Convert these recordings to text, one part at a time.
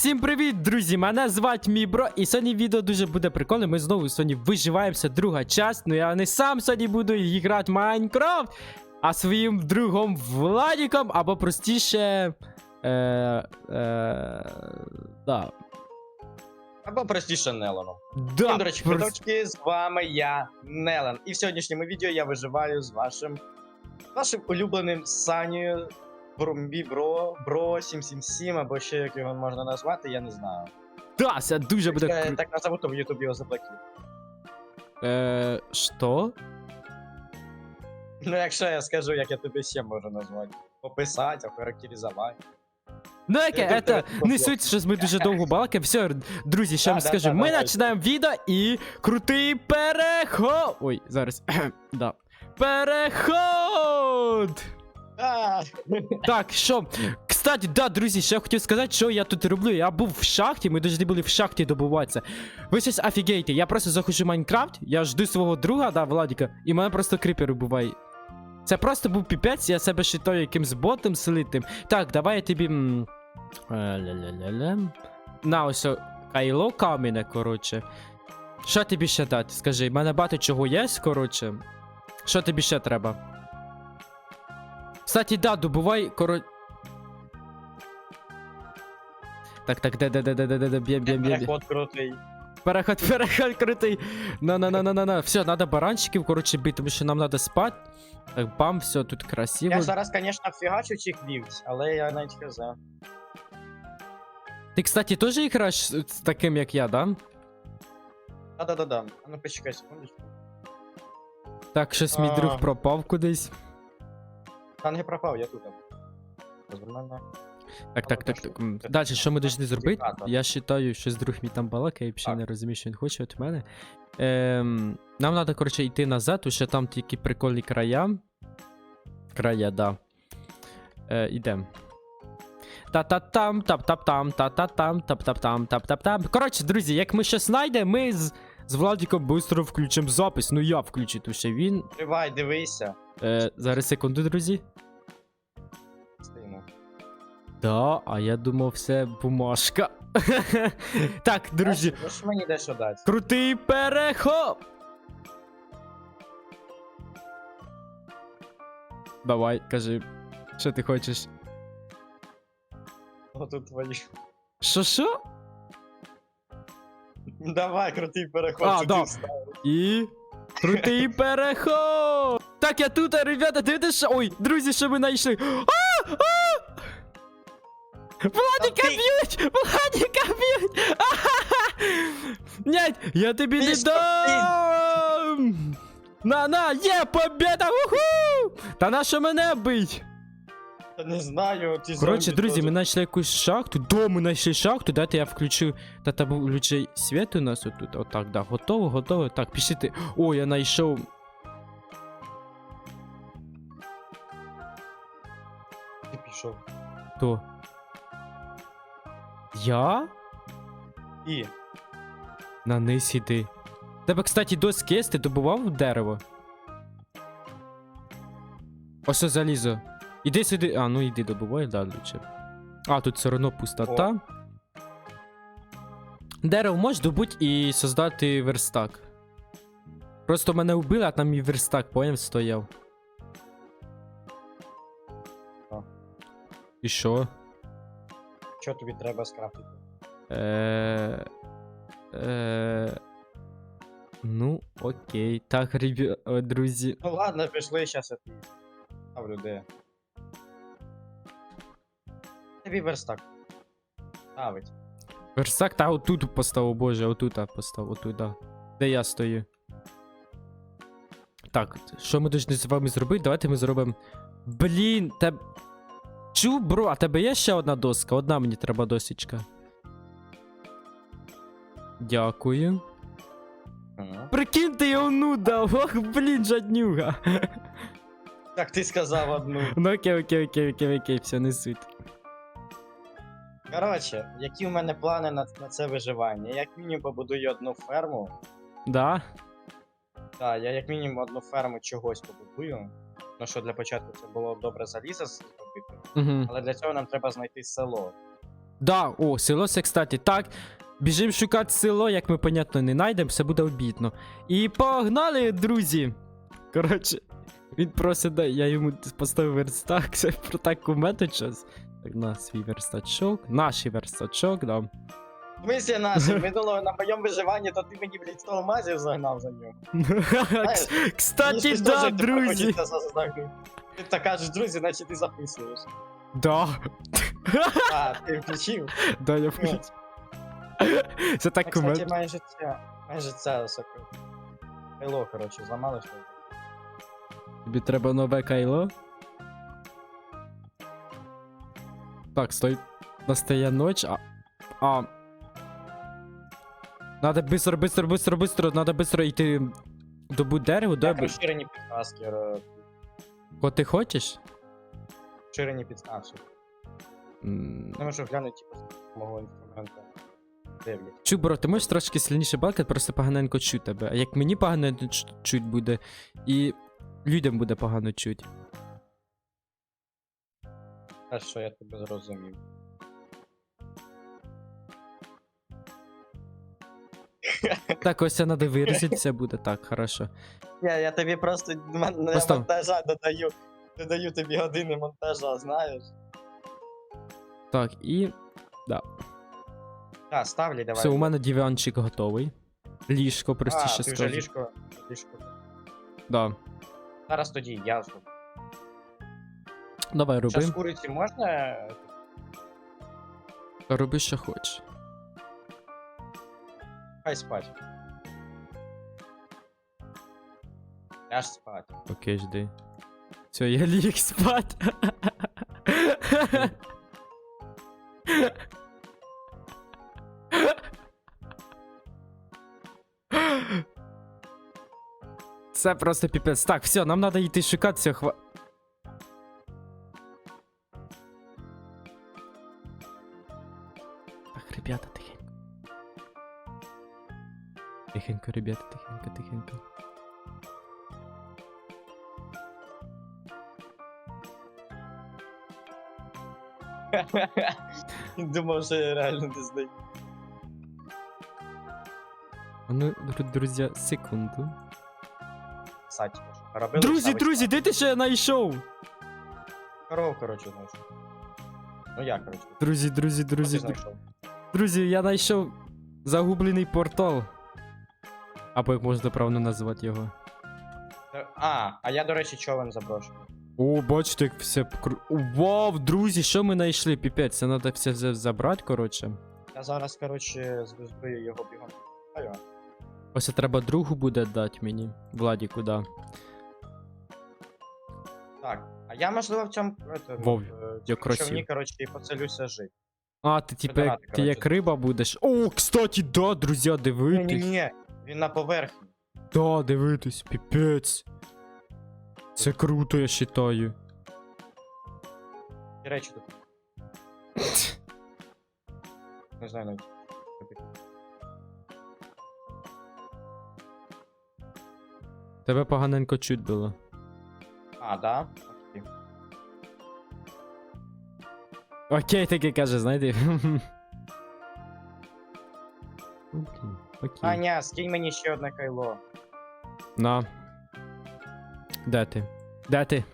Всім привіт, друзі! Мене звати Мібро, і сьогодні відео дуже буде прикольне. Ми знову сьогодні виживаємося, друга часть. Ну я не сам сьогодні буду грати в Майнкрафт, а своїм другом Владіком, або простіше. Е, е, да. Або простіше Неланом. Да, Всім, до речі, прос- квиточки, з вами я, Нелан. І в сьогоднішньому відео я виживаю з вашим вашим улюбленим Санію Бромбі Бро, Бро 777, або ще як його можна назвати, я не знаю. да, це дуже буде Я так назову, то в Ютубі його заблокують. Е, що? Ну, якщо я скажу, як я тобі ще можу назвати. Описати, охарактеризувати. Ну яке, Я це не суть, що ми дуже довго балакаємо. Все, друзі, Да, вам да, скажу. да, Ми давай. починаємо відео і крутий переход. Ой, зараз. да. Переход! Так, що? Кстати, да, друзі, ще я хотів сказати, що я тут роблю. Я був в шахті, ми повинні були в шахті добуватися. Ви щось офігеєте, я просто заходжу в Майнкрафт, я жду свого друга, да, Владіка, і мене просто кріпер убиває. Це просто був піпець, я себе вважаю якимсь ботом слитим. Так, давай я тобі. е. На, ось кайло камене, коротше. Що тобі ще дати? Скажи, в мене багато чого є, коротше. Що тобі ще треба? Кстати, да, добувай, коротше. Так, так, де, де, де, де, де, де, де, б'єм, б'єм, б'єм. Переход крутий. Переход, переход крутий. На, на, на, на, на, на. Все, надо баранчиків, коротше, бити, тому що нам надо спати. Так, бам, все, тут красиво. Я зараз, звісно, фігачу цих вівць, але я навіть хз. Ти, кстати, теж граєш з з таким, як я, да? Да-да-да-да. Ну почекай секундочку. Так, щось мій друг А. пропав кудись. Та не пропав, я тут. Нормально. Так, так, так, так. Далі, що ми повинні зробити? Я вважаю, що друг мій там балакає, я взагалі не розумію, що він хоче від мене. Ем, нам треба, коротше, йти назад, тому що там тільки прикольні края. Края, да. Е, ідем. Та-та-там, тап-тап-там, та-та-там, тап-тап-там, тап-тап-там. Коротше, друзі, як ми щось знайдемо, ми з, з Владіком швидко включимо запис. Ну я включу, тому що він. Тривай, дивися. Е, зараз секунду, друзі. Стоїмо. Да, а я думав, все бумажка. так, друзі, ж мені дещо дати. крутий переход. Давай, кажи, що ти хочеш? Отут твої. Що що? Давай, крутий переход. А, да. вставив. І. Крутий переход! Так, я тут, ребята, дивіться, що. Ой, друзі, що ми знайшли. А! А! Владика ти- б'ють! Владика б'ють! Нять, я тобі не дам! На, на, є победа! Уху! Та на що мене бить? Та не знаю, ті Коротше, друзі, ми знайшли якусь шахту. До, ми знайшли шахту, дайте я включу. Та там ключей світ у нас отут. Отак, да. Готово, готово. Так, пишіть. О, я знайшов. Пішов. То. Я? І. На низ іди. Тебе, кстати, доски є, ти добував дерево? Ось залізо. Іди сюди. А, ну іди добувай, да, лучше. А, тут все одно пустота. Дерево можеш добути і создати верстак. Просто мене вбили, а там мій верстак, поняв, стояв. І що? Що тобі треба скрафтити? Е... Е... Ну, окей. Так, ребя... о, друзі. Ну ладно, пішли, щас я тобі ставлю де. Тобі верстак. Ставить. Версак, та отут постав, боже, отут а, постав, отут, да. Де я стою. Так, що ми повинні з вами зробити? Давайте ми зробимо. Блін, те. Чу, бро, а тебе є ще одна доска? Одна мені треба досічка. Дякую. Ага. Прикиньте, я ону дав. Ох, блін, жаднюга. Так ти сказав одну. Ну окей, окей, окей, окей, окей, все, не суть. Коротше, які в мене плани на, на це виживання? Я як мінімум побудую одну ферму. Да? Так, я як мінімум одну ферму чогось побудую. Ну що для початку це було добре залізо зробити, Угу. але для цього нам треба знайти село. Да, о, село це, кстати, так. Біжим шукати село, як ми, понятно, не знайдемо, все буде обідно. І погнали, друзі! Коротше, він просить, да, я йому поставив верстак, це про так кумети час. Так, на свій верстачок, наш верстачок, да. В смысле наші, минулого на моєму виживанні, то ти мені, блядь, 100 алмазів загнав за нього. Кстати, да, тепер друзі хочеться загнути. Ти так кажеш, друзі, значить ти записуєш. Да. А, ти включив? Да, я включив. Це так Так, кстати, кумет. майже це, майже це соко. Хайло, коротше, зламали що. Тобі треба нове кайло. Так, стой. Настає ноч, а. А. Надо быстро, быстро, быстро, быстро, надо быстро йти добуть дерево, Як добре. розширені підказки, ро- Ко ти хочеш? Ширені підказки. М, Не можу глянути, типу, з мого інструменту. Дивлять. Чу, бро, ти можеш трошки сильніше балкати, просто поганенько чуть тебе. А як мені погано ч- чуть буде, і людям буде погано чуть. А що я тебе зрозумів. Так, ось надо вирізати, все буде так, хорошо. Я, я тобі просто мон- на Постав. монтажа додаю. Додаю тобі години монтажа, знаєш. Так, і. Так, ставлі давай. Все, у мене диванчик готовий. Ліжко, простіше а, ти вже ліжко. ліжко. Да. Зараз тоді я зроблю. Давай, роби. Зараз куриці можна. Роби, що хочеш. Хай спать. Ляж спать. Окей, жди. Все, я ліг спать. Це просто піпець. Так, все, нам треба йти шукати все хва. Думав, що я реально не здаю. А ну, дру- друзі, секунду. Саті, робили. Друзі, ставить друзі, де ти ще знайшов? Коров, коротше, знайшов. Ну я, коротше. Друзі, друзі, Друзі, друзі, друзі, знайшов. друзі, я знайшов загублений портал. Або як можна правильно назвати його. Е, А, а я, до речі, човен заброшу. О, бачите, як все покру... Вау, друзі, що ми знайшли? Піпець, це треба все за- забрати, коротше. Я зараз, коротше, збив його бігом. Алло. Ось це треба другу буде дати мені. Владіку, да. Так, а я, можливо, в цьому это, Вов, е, в як цьому красиво. човні, коротше, і поцелюся жити. А, ти типа як, донати, ти як риба будеш. О, кстати, да, друзі, дивитесь. Ні-ні-ні, він на поверхні. Да, дивитись, піпець. Це круто, я вважаю. І речі тут. Не знаю навіть. Тебе поганенько чуть було. А, да? Окей. Окей, таке каже, знаєте. Окей, окей. Аня, скинь мені ще одне кайло. На. Де ти? Де ти?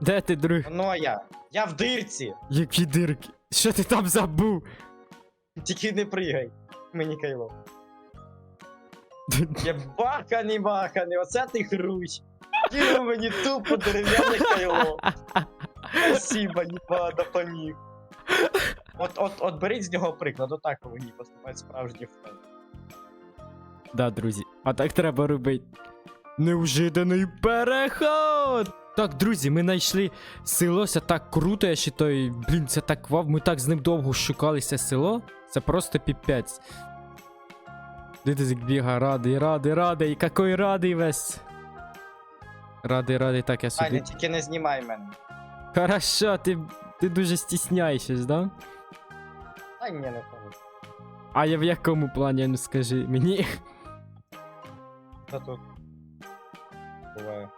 Де ти, друг? Ну а я. Я в дирці! Які дирки? Що ти там забув? Тільки не пригай. Мені кайло. Я баханий баханий, оце ти хрущ. Кинув мені тупо дерев'яне кайло. Спасибо, ніба допоміг. От, от, от беріть з нього приклад, отак повинні поступати справжні френди. Да, друзі, а так треба робити. Неужиданий переход! Так, друзі, ми знайшли село, це так круто, я вважаю. Блін, це так вау, ми так з ним довго шукали це село. Це просто піпець. Дивіться, як біга, радий, радий, радий, який радий весь. Радий, радий, так, я Аня, сюди. тільки не знімай мене. Хорошо, ти, ти дуже стісняєшся, да? Та ні, не хочу. А я в якому плані, ну скажи мені. Та тут. Буває.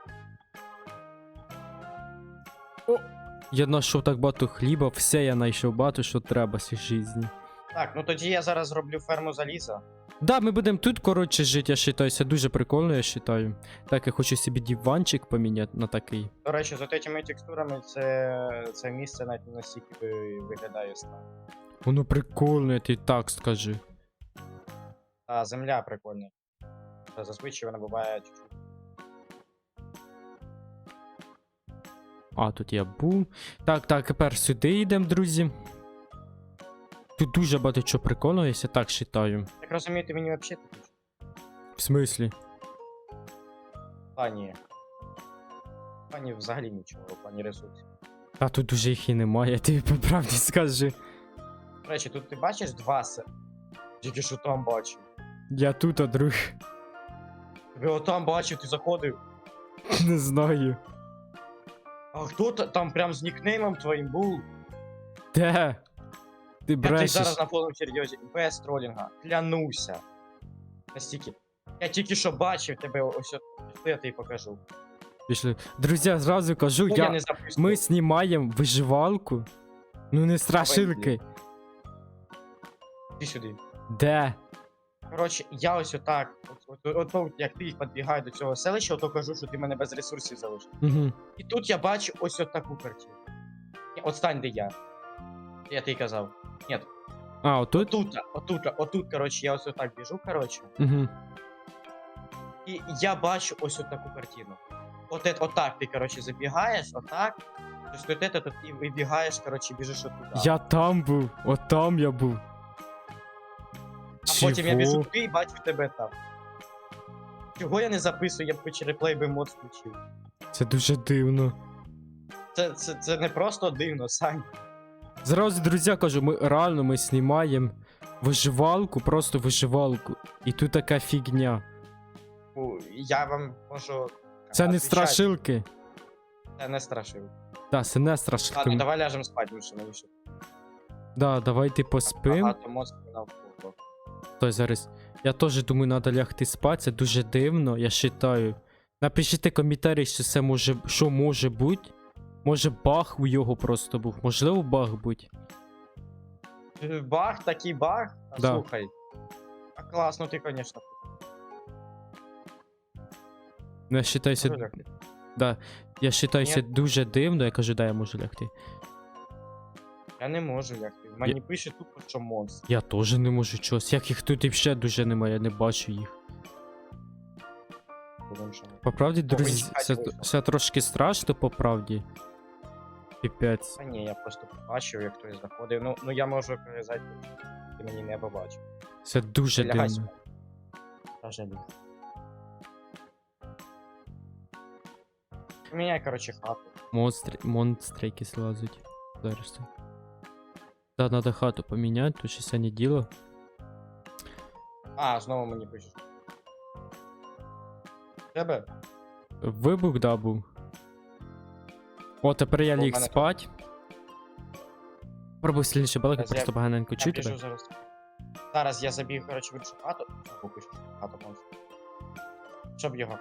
Я знайшов так багато хліба, все я знайшов багато, що треба в житті. Так, ну тоді я зараз зроблю ферму заліза. Да, ми будемо тут, коротше, жити, я вважаю, це дуже прикольно, я вважаю. Так, я хочу собі диванчик поміняти на такий. До речі, за цими текстурами це, це місце навіть не настільки ви- виглядає странно. Воно прикольне, тобі так скажу. А земля прикольна. Зазвичай вона буває чуть-чуть. А, тут я був. Так, так, тепер сюди йдемо, друзі. Тут дуже багато чого прикольного, я ся так вважаю. Так розумієте, мені взагалі тут В смислі? В плані взагалі нічого, в плані ресурсів. А тут уже їх і немає, я тобі по правді скажу. До речі, тут ти бачиш два се. Тільки що там бачив. Я тут, а друг. Тебе отам бачив, ти заходив. Не знаю. А хто та- там прям з нікнеймом твоїм був? Де? Ти Я тобі брешеш. зараз на повному серйозі, без тролінга, клянуся. Настільки. Я тільки що бачив тебе, ось от, я тобі покажу. Пішли. Друзі, зразу кажу, Ну, я, я... не запустив. ми знімаємо виживалку. Ну не страшилки. Іди сюди. Де? Коротше, я ось отак, от, от, от, от, як ти їх підбігаю до цього селища, ото кажу, що ти мене без ресурсів залишив. Угу. І тут я бачу ось от таку картину. Ні, От стань, де я. Я тобі казав. Ні, А, отут? отут, отут, отут, коротше, я ось отак біжу, коротше. Угу. І я бачу ось от таку картину. От, от, отак ти, коротше, забігаєш, отак. Тобто тут это, тут і вибігаєш, коротше, біжиш отуди. Я там був, от там я був. А потім я біжу туди і бачу тебе там. Чого я не записую, я б хоч реплей би мод включив. Це дуже дивно. Це, це, це не просто дивно, Сань. Зразу, друзі, кажу, ми реально ми знімаємо виживалку, просто виживалку. І тут така фігня. Ну, Я вам можу. Це не страшилки. Це не страшив. Да, це не Ладно, страшилки. давай ляжемо спати, бо що мені ще Да, давайте поспим. багато мозку навколо. Той зараз. Я теж думаю, треба лягти спати. Це дуже дивно, я вважаю. Напишіть коментарі, що це може, що може бути. Може баг у його просто був. Можливо, баг будь. Е, Баг, такий баг. А Да. слухай. А класно ти, звісно. Ну, Я вважаюся, да, я вважаюся дуже дивно, я кажу, да, я можу лягти. Я не можу лягти. Мені пише тупо, що монстр. Я теж не можу чогось. Як їх тут і ще дуже немає, я не бачу їх. Будем що. По правді, друзі, чекати це, вийшло. це трошки страшно, по правді. Піпець. Та ні, я просто побачив, як хтось заходив. Ну, ну я можу казати, ти мені не побачив. Це дуже Лягай дивно. спати. Та. Поміняй, коротше, хату. Монстри, монстри якісь лазять. Зараз. Да, надо хату поміняти, тут ще не діло. А, знову мені пишеш. Тебе? Вибух, да, був. О, тепер я ліг мене спать. Пробуй сильніше балака, Зараз я- просто поганенько Я чую біжу тебе. зараз. Зараз я забіг, коротше, в іншу хату. Пишу, хату монстр. Щоб його.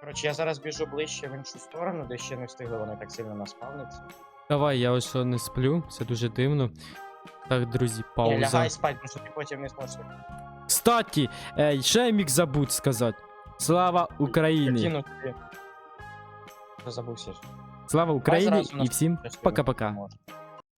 Коротше, я зараз біжу ближче в іншу сторону, де ще не встигли вони так сильно наспавнитися. Давай, я ось не сплю, це дуже дивно. Так, друзі, Ні, пауза. лягай спать, тому що ти потім не зможеш Кстати, е, ще я міг забути сказати. Слава Україні! кинути. Вже забувся. ж. Слава Україні зразу і нас всім Щось ти пока-пока. можеш.